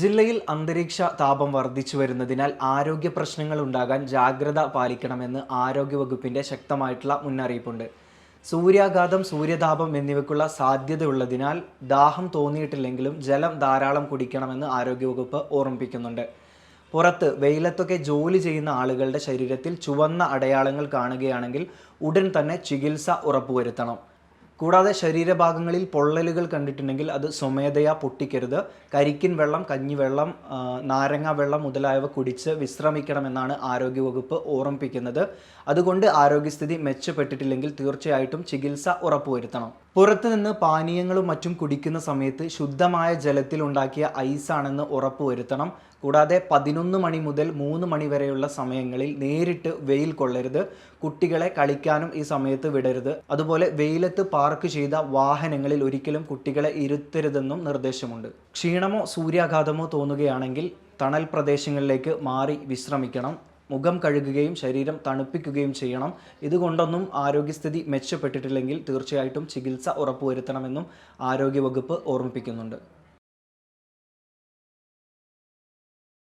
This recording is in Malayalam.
ജില്ലയിൽ അന്തരീക്ഷ താപം വർദ്ധിച്ചു വരുന്നതിനാൽ ആരോഗ്യ പ്രശ്നങ്ങൾ ഉണ്ടാകാൻ ജാഗ്രത പാലിക്കണമെന്ന് ആരോഗ്യവകുപ്പിന്റെ ശക്തമായിട്ടുള്ള മുന്നറിയിപ്പുണ്ട്. സൂര്യാഘാതം സൂര്യതാപം എന്നിവയ്ക്കുള്ള സാധ്യതയുള്ളതിനാൽ ദാഹം തോന്നിയിട്ടില്ലെങ്കിലും ജലം ധാരാളം കുടിക്കണമെന്ന് ആരോഗ്യവകുപ്പ് ഓർമ്മിപ്പിക്കുന്നുണ്ട്. പുറത്ത് വെയിലത്തൊക്കെ ജോലി ചെയ്യുന്ന ആളുകളുടെ ശരീരത്തിൽ ചുവന്ന അടയാളങ്ങൾ കാണുകയാണെങ്കിൽ ഉടൻ തന്നെ ചികിത്സ ഉറപ്പുവരുത്തണം. കൂടാതെ ശരീരഭാഗങ്ങളിൽ പൊള്ളലുകൾ കണ്ടിട്ടുണ്ടെങ്കിൽ അത് സ്വമേധയാ പൊട്ടിക്കരുത്. കരിക്കിൻ വെള്ളം കഞ്ഞിവെള്ളം നാരങ്ങ വെള്ളം മുതലായവ കുടിച്ച് വിശ്രമിക്കണമെന്നാണ് ആരോഗ്യവകുപ്പ് ഓർമ്മിപ്പിക്കുന്നത്. അതുകൊണ്ട് ആരോഗ്യസ്ഥിതി മെച്ചപ്പെട്ടിട്ടില്ലെങ്കിൽ തീർച്ചയായിട്ടും ചികിത്സ ഉറപ്പുവരുത്തണം. പുറത്തുനിന്ന് പാനീയങ്ങളും മറ്റും കുടിക്കുന്ന സമയത്ത് ശുദ്ധമായ ജലത്തിൽ ഉണ്ടാക്കിയ ഐസാണെന്ന് ഉറപ്പുവരുത്തണം. കൂടാതെ പതിനൊന്ന് മണി മുതൽ മൂന്ന് മണി വരെയുള്ള സമയങ്ങളിൽ നേരിട്ട് വെയിൽ കൊള്ളരുത്. കുട്ടികളെ കളിക്കാനും ഈ സമയത്ത് വിടരുത്. അതുപോലെ വെയിലത്ത് പാർക്ക് ചെയ്ത വാഹനങ്ങളിൽ ഒരിക്കലും കുട്ടികളെ ഇരുത്തരുതെന്നും നിർദ്ദേശമുണ്ട്. ക്ഷീണമോ സൂര്യാഘാതമോ തോന്നുകയാണെങ്കിൽ തണൽ പ്രദേശങ്ങളിലേക്ക് മാറി വിശ്രമിക്കണം. മുഖം കഴുകുകയും ശരീരം തണുപ്പിക്കുകയും ചെയ്യണം. ഇതുകൊണ്ടൊന്നും ആരോഗ്യസ്ഥിതി മെച്ചപ്പെട്ടിട്ടില്ലെങ്കിൽ തീർച്ചയായിട്ടും ചികിത്സ ഉറപ്പുവരുത്തണമെന്നും ആരോഗ്യവകുപ്പ് ഓർമ്മിപ്പിക്കുന്നുണ്ട്.